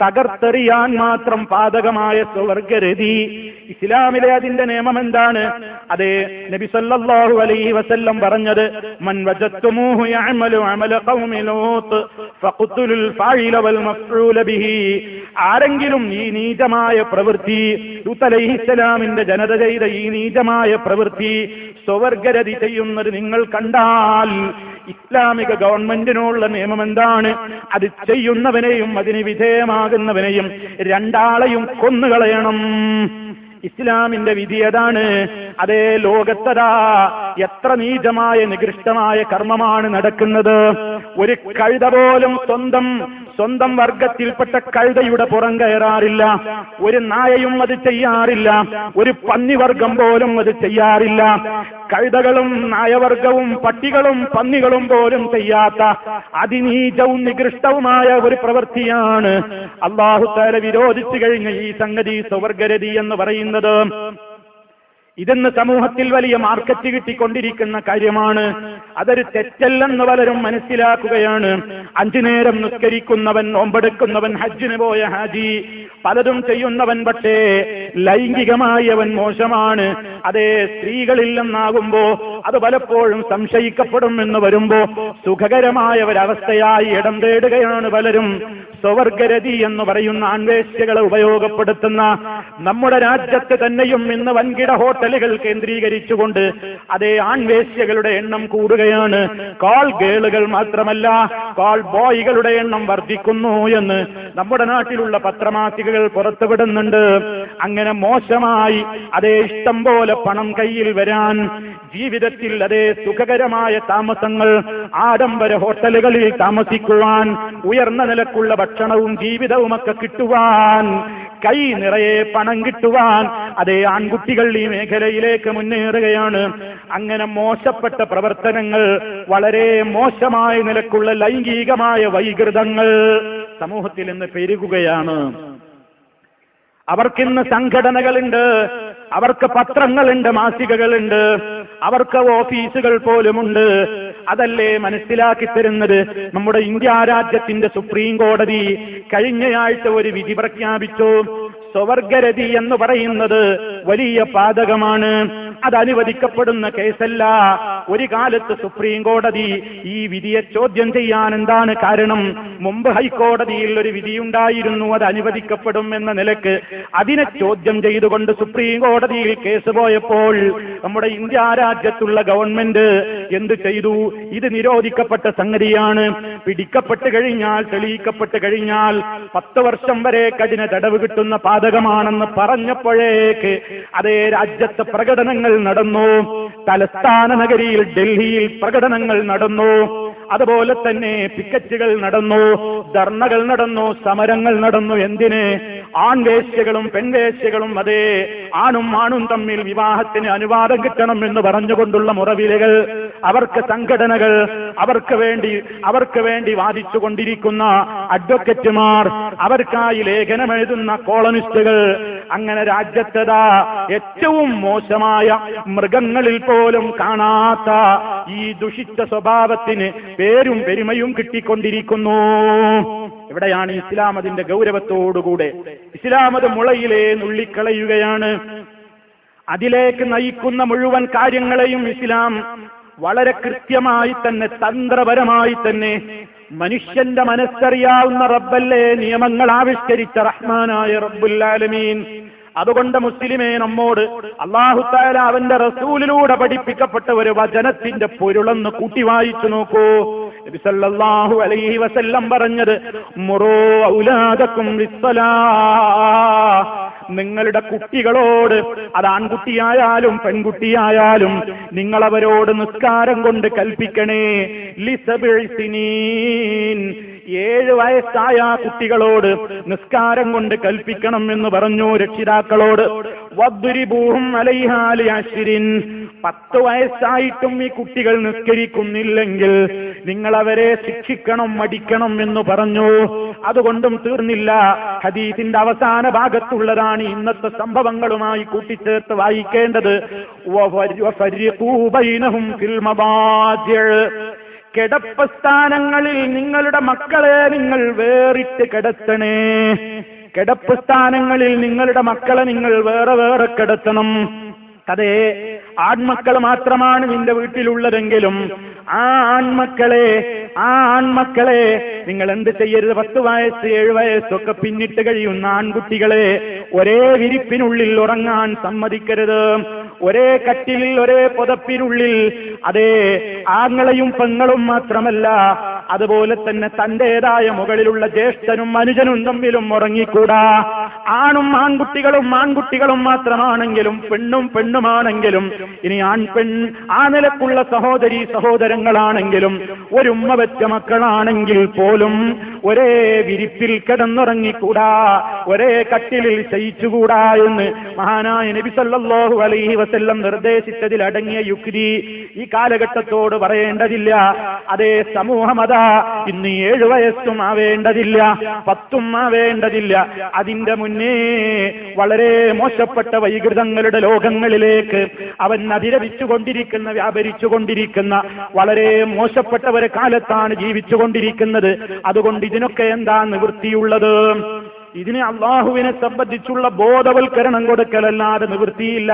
തകർത്തെറിയാൻ മാത്രം പാതകമായ സ്വർഗരതി. ഇസ്ലാമിലെ അതിന്റെ നിയമം എന്താണ്? അതെ നബി സല്ലല്ലാഹു അലൈഹി വസല്ലം പറഞ്ഞത് മൻ യഅമലു അമല വൽ ബിഹി. ആരെങ്കിലും ഈ നീചമായ പ്രവൃത്തി അലൈഹിസ്സലാമിന്റെ ജനത ചെയ്ത ഈ നീചമായ പ്രവൃത്തി സ്വവർഗരതി ചെയ്യുന്നത് നിങ്ങൾ കണ്ടാൽ ഇസ്ലാമിക ഗവൺമെന്റിനുള്ള നിയമം എന്താണ്? അത് ചെയ്യുന്നവനെയും അതിന് വിധേയമാകുന്നവനെയും രണ്ടാളെയും കൊന്നുകളയണം. ഇസ്ലാമിന്റെ വിധി ഏതാണ്? അതേ ലോകത്തതാ എത്ര നീചമായ നികൃഷ്ടമായ കർമ്മമാണ് നടക്കുന്നത്. ഒരു കഴുത പോലും സ്വന്തം സ്വന്തം വർഗത്തിൽപ്പെട്ട കഴുതയുടെ പുറം കയറാറില്ല. ഒരു നായയും അത് ചെയ്യാറില്ല. ഒരു പന്നിവർഗം പോലും അത് ചെയ്യാറില്ല. കഴുതകളും നായവർഗവും പട്ടികളും പന്നികളും പോലും ചെയ്യാത്ത അതിനീചവും നികൃഷ്ടവുമായ ഒരു പ്രവൃത്തിയാണ്. അള്ളാഹുത്താര വിരോധിച്ചു കഴിഞ്ഞ ഈ സംഗതി സ്വവർഗരതി എന്ന് പറയുന്നത്. ഇതെന്ന് സമൂഹത്തിൽ വലിയ മാർക്കറ്റ് കിട്ടിക്കൊണ്ടിരിക്കുന്ന കാര്യമാണ്. അതൊരു തെറ്റല്ലെന്ന് പലരും മനസ്സിലാക്കുകയാണ്. അഞ്ചു നേരം നിസ്കരിക്കുന്നവൻ ഒമ്പെടുക്കുന്നവൻ ഹജ്ജിന് പോയ ഹാജി. പലതും ചെയ്യുന്നവൻ പക്ഷേ ലൈംഗികമായി അവൻ മോശമാണ്. അതേ സ്ത്രീകളില്ലെന്നാകുമ്പോ അത് പലപ്പോഴും സംശയിക്കപ്പെടും എന്ന് വരുമ്പോ സുഖകരമായ ഒരവസ്ഥയായി ഇടം തേടുകയാണ് പലരും. സ്വവർഗരതി എന്ന് പറയുന്ന ആൺവേശ്യകളെ ഉപയോഗപ്പെടുത്തുന്ന നമ്മുടെ രാജ്യത്ത് തന്നെയും ഇന്ന് വൻകിട ഹോട്ടലുകൾ കേന്ദ്രീകരിച്ചുകൊണ്ട് അതേ ആൺവേശ്യകളുടെ എണ്ണം കൂടുകയാണ്. കാൾ ഗേളുകൾ മാത്രമല്ല കാൾ ബോയികളുടെ എണ്ണം വർദ്ധിക്കുന്നു എന്ന് നമ്മുടെ നാട്ടിലുള്ള പത്രമാസികകൾ പുറത്തുവിടുന്നുണ്ട്. അങ്ങനെ മോശമായി അതേ ഇഷ്ടം പോലെ പണം കയ്യിൽ വരാൻ ജീവിതത്തിൽ അതേ സുഖകരമായ താമസങ്ങൾ ആഡംബര ഹോട്ടലുകളിൽ താമസിക്കുവാൻ ഉയർന്ന നിലക്കുള്ള ഭക്ഷണവും ജീവിതവുമൊക്കെ കിട്ടുവാൻ കൈ നിറയെ പണം കിട്ടുവാൻ അതേ ആൺകുട്ടികൾ ഈ മേഖലയിലേക്ക് മുന്നേറുകയാണ്. അങ്ങനെ മോശപ്പെട്ട പ്രവർത്തനങ്ങൾ വളരെ മോശമായ നിലക്കുള്ള ലൈംഗികമായ വൈകൃതങ്ങൾ സമൂഹത്തിൽ ഇന്ന് പെരുകുകയാണ്. അവർക്കിന്ന് സംഘടനകളുണ്ട് അവർക്ക് പത്രങ്ങളുണ്ട് മാസികകളുണ്ട്. അവർക്ക് ഓഫീസുകൾ പോലുമുണ്ട്. അതല്ലേ മനസ്സിലാക്കി തരുന്നത്? നമ്മുടെ ഇന്ത്യ രാജ്യത്തിന്റെ സുപ്രീം കോടതി കഴിഞ്ഞയാഴ്ച ഒരു വിധി പ്രഖ്യാപിച്ചു. സ്വവർഗരതി എന്ന് പറയുന്നത് വലിയ പാതകമാണ്. അത് അനുവദിക്കപ്പെടുന്ന കേസല്ല. ഒരു കാലത്ത് സുപ്രീം കോടതി ഈ വിധിയെ ചോദ്യം ചെയ്യാൻ എന്താണ് കാരണം? മുമ്പ് ഹൈക്കോടതിയിൽ ഒരു വിധിയുണ്ടായിരുന്നു അത് അനുവദിക്കപ്പെടും എന്ന നിലയ്ക്ക്. അതിനെ ചോദ്യം ചെയ്തുകൊണ്ട് സുപ്രീം കോടതിയിൽ കേസ് പോയപ്പോൾ നമ്മുടെ ഇന്ത്യ രാജ്യത്തുള്ള ഗവൺമെന്റ് എന്ത് ചെയ്തു? ഇത് നിരോധിക്കപ്പെട്ട സംഗതിയാണ്. പിടിക്കപ്പെട്ട് കഴിഞ്ഞാൽ തെളിയിക്കപ്പെട്ട് കഴിഞ്ഞാൽ പത്ത് വർഷം വരെ കഠിന തടവ് കിട്ടുന്ന പാതകമാണെന്ന് പറഞ്ഞപ്പോഴേക്ക് അതേ രാജ്യത്തെ പ്രകടനങ്ങൾ നടന്നു. തലസ്ഥാന നഗരിയിൽ ഡൽഹിയിൽ പ്രകടനങ്ങൾ നടന്നു. അതുപോലെ തന്നെ പിക്കറ്റുകൾ നടന്നു ധർണകൾ നടന്നു സമരങ്ങൾ നടന്നു. എന്തിന്? ആൺവേശ്യകളും പെൺവേശ്യകളും അതേ ആണും ആണും തമ്മിൽ വിവാഹത്തിന് അനുവാദം കിട്ടണം എന്ന് പറഞ്ഞുകൊണ്ടുള്ള മുറവിലകൾ അവർക്ക് സംഘടനകൾ അവർക്ക് വേണ്ടി അവർക്ക് വേണ്ടി വാദിച്ചുകൊണ്ടിരിക്കുന്ന അഡ്വക്കറ്റുമാർ അവർക്കായി ലേഖനം എഴുതുന്ന കോളനിസ്റ്റുകൾ അങ്ങനെ രാജ്യത്തതാ ഏറ്റവും മോശമായ മൃഗങ്ങളിൽ പോലും കാണാത്ത ഈ ദുഷിച്ച സ്വഭാവത്തിന് പേരും പെരുമയും കിട്ടിക്കൊണ്ടിരിക്കുന്നു. ഇവിടെയാണ് ഇസ്ലാം അതിന്റെ ഗൗരവത്തോടുകൂടെ? ഇസ്ലാം അത് മുളയിലെ നുള്ളിക്കളയുകയാണ്. അതിലേക്ക് നയിക്കുന്ന മുഴുവൻ കാര്യങ്ങളെയും ഇസ്ലാം വളരെ കൃത്യമായി തന്നെ തന്ത്രപരമായി തന്നെ മനുഷ്യന്റെ മനസ്സറിയാവുന്ന റബ്ബല്ലേ നിയമങ്ങൾ ആവിഷ്കരിച്ച റഹ്മാനായ റബ്ബുല്ലാലമീൻ അതുകൊണ്ട് മുസ്ലിമേ നമ്മോട് അള്ളാഹുത്താല അവന്റെ റസൂലിലൂടെ പഠിപ്പിക്കപ്പെട്ട ഒരു വചനത്തിന്റെ പൊരുളെന്ന് കൂട്ടി വായിച്ചു നോക്കൂ. നബി സല്ലല്ലാഹു അലൈഹി വസല്ലം പറഞ്ഞത് മുറോ ഔലാദക്കും നിങ്ങളുടെ കുട്ടികളോട് അത് ആൺകുട്ടിയായാലും പെൺകുട്ടിയായാലും നിങ്ങളവരോട് നിസ്കാരം കൊണ്ട് കൽപ്പിക്കണേ ലിസബിൾ ഏഴ് വയസ്സായ കുട്ടികളോട് നിസ്കാരം കൊണ്ട് കൽപ്പിക്കണം എന്ന് പറഞ്ഞു രക്ഷിതാക്കളോട്. പത്ത് വയസ്സായിട്ടും ഈ കുട്ടികൾ നിസ്കരിക്കുന്നില്ലെങ്കിൽ നിങ്ങൾ അവരെ ശിക്ഷിക്കണം മടിക്കണം എന്ന് പറഞ്ഞു. അതുകൊണ്ടും തീർന്നില്ല. ഹദീസിന്റെ അവസാന ഭാഗത്തുള്ളതാണ് ഇന്നത്തെ സംഭവങ്ങളുമായി കൂട്ടിച്ചേർത്ത് വായിക്കേണ്ടത്. വഫരിഖൂ ബൈനഹും കിടപ്പ് സ്ഥാനങ്ങളിൽ നിങ്ങളുടെ മക്കളെ നിങ്ങൾ വേറിട്ട് കിടത്തണേ. കിടപ്പ് സ്ഥാനങ്ങളിൽ നിങ്ങളുടെ മക്കളെ നിങ്ങൾ വേറെ വേറെ കിടത്തണം. അതെ ആൺമക്കൾ മാത്രമാണ് നിന്റെ വീട്ടിലുള്ളതെങ്കിലും ആ ആൺമക്കളെ ആ ആൺമക്കളെ നിങ്ങൾ എന്ത് ചെയ്യരുത്? പത്ത് വയസ്സ് ഏഴ് വയസ്സൊക്കെ പിന്നിട്ട് കഴിയുന്ന ആൺകുട്ടികളെ ഒരേ വിരിപ്പിനുള്ളിൽ ഉറങ്ങാൻ സമ്മതിക്കരുത്. ഒരേ കട്ടിലിൽ ഒരേ പുതപ്പിനുള്ളിൽ അതേ ആങ്ങളെയും പെങ്ങളും മാത്രമല്ല അതുപോലെ തന്നെ തന്റേതായ മുകളിലുള്ള ജ്യേഷ്ഠനും അനുജനും തമ്മിലും ഉറങ്ങിക്കൂടാ ആണും ആൺകുട്ടികളും ആൺകുട്ടികളും മാത്രമാണെങ്കിലും പെണ്ണും പെണ്ണുമാണെങ്കിലും ഇനി ആൺ പെൺ ആ നിലക്കുള്ള സഹോദരി സഹോദരങ്ങളാണെങ്കിലും ഒരു ഉമ്മ വെച്ച മക്കളാണെങ്കിൽ പോലും ഒരേ വിരിപ്പിൽ കിടന്നുറങ്ങിക്കൂടാ ഒരേ കട്ടിലിൽ ശയിച്ചുകൂടാ എന്ന് മഹാനായ നബി സല്ലല്ലാഹു അലൈഹി വസല്ലം നിർദ്ദേശിച്ചതിൽ അടങ്ങിയ യുക്തി ഈ കാലഘട്ടത്തോട് പറയേണ്ടതില്ല. അതേ സമൂഹമതാ ഇന്ന് ഏഴു വയസ്സും ആവേണ്ടതില്ല പത്തും ആവേണ്ടതില്ല. അതിന്റെ മുന്നേ വളരെ മോശപ്പെട്ട വൈകൃതങ്ങളുടെ ലോകങ്ങളിലേക്ക് അവൻ അതിരവിച്ചുകൊണ്ടിരിക്കുന്ന വ്യാപരിച്ചുകൊണ്ടിരിക്കുന്ന വളരെ മോശപ്പെട്ട ഒരു കാലത്താണ് ജീവിച്ചുകൊണ്ടിരിക്കുന്നത്. അതുകൊണ്ട് ഇതിനൊക്കെ എന്താ നിവൃത്തിയുള്ളത്? ഇതിനെ അള്ളാഹുവിനെ സംബന്ധിച്ചുള്ള ബോധവൽക്കരണം കൊടുക്കലല്ലാതെ നിവൃത്തിയില്ല.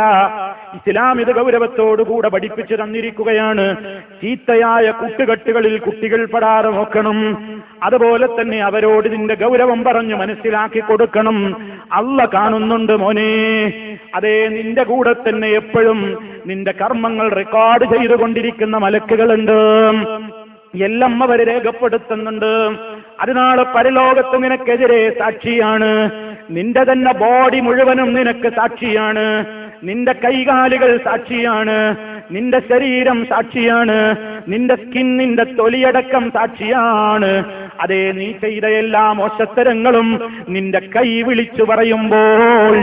ഇസ്ലാം ഇത് ഗൗരവത്തോടുകൂടെ പഠിപ്പിച്ചു തന്നിരിക്കുകയാണ്. ചീത്തയായ കുട്ടുകെട്ടുകളിൽ കുട്ടികൾ പെടാതെ നോക്കണം. അതുപോലെ തന്നെ അവരോട് ഇതിന്റെ ഗൗരവം പറഞ്ഞു മനസ്സിലാക്കി കൊടുക്കണം. അല്ല കാണുന്നുണ്ട് മോനെ. അതേ നിന്റെ കൂടെ തന്നെ എപ്പോഴും നിന്റെ കർമ്മങ്ങൾ റെക്കോർഡ് ചെയ്തുകൊണ്ടിരിക്കുന്ന മലക്കുകളുണ്ട്. എല്ലാം അവർ രേഖപ്പെടുത്തുന്നുണ്ട്. അതിനാൾ പരലോകത്ത് നിനക്കെതിരെ സാക്ഷിയാണ്. നിന്റെ തന്നെ ബോഡി മുഴുവനും നിനക്ക് സാക്ഷിയാണ്. നിന്റെ കൈകാലുകൾ സാക്ഷിയാണ്. നിന്റെ ശരീരം സാക്ഷിയാണ്. നിന്റെ സ്കിൻ നിന്റെ തൊലിയടക്കം സാക്ഷിയാണ്. അതേ നീ ചെയ്ത എല്ലാ മോശത്തരങ്ങളും നിന്റെ കൈ വിളിച്ചു പറയുമ്പോൾ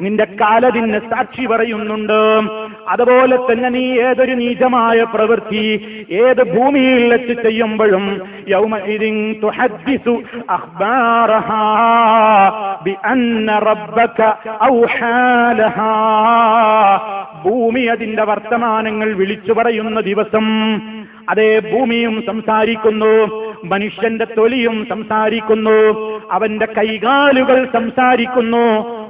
നിന്റെ കാലതിന് സാക്ഷി പറയുന്നുണ്ട്. അതുപോലെ തന്നെ നീ ഏതൊരു നീചമായ പ്രവൃത്തി ഏത് ഭൂമിയിൽ വെച്ച് ചെയ്യുമ്പോഴും ഭൂമി അതിന്റെ വർത്തമാനങ്ങൾ വിളിച്ചു പറയുന്ന ദിവസം അതേ ഭൂമിയും സംസാരിക്കുന്നു മനുഷ്യന്റെ തൊലിയും സംസാരിക്കുന്നു അവന്റെ കൈകാലുകൾ സംസാരിക്കുന്നു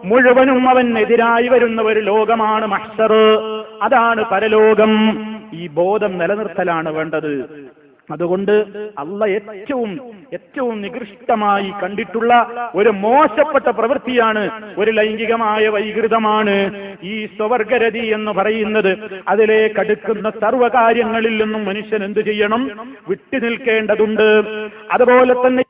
മുഴുവനും അവൻ എതിരായി വരുന്ന ഒരു ലോകമാണ് മഹ്സർ. അതാണ് പരലോകം. ഈ ബോധം നിലനിർത്തലാണ് വേണ്ടത്. അതുകൊണ്ട് അള്ള ഏറ്റവും ഏറ്റവും നികൃഷ്ടമായി കണ്ടിട്ടുള്ള ഒരു മോശപ്പെട്ട പ്രവൃത്തിയാണ് ഒരു ലൈംഗികമായ വൈകൃതമാണ് ഈ സ്വവർഗരതി എന്ന് പറയുന്നത്. അതിലേക്ക് അടുക്കുന്ന സർവകാര്യങ്ങളിൽ നിന്നും മനുഷ്യൻ എന്തു ചെയ്യണം? വിട്ടു നിൽക്കേണ്ടതുണ്ട് അതുപോലെ തന്നെ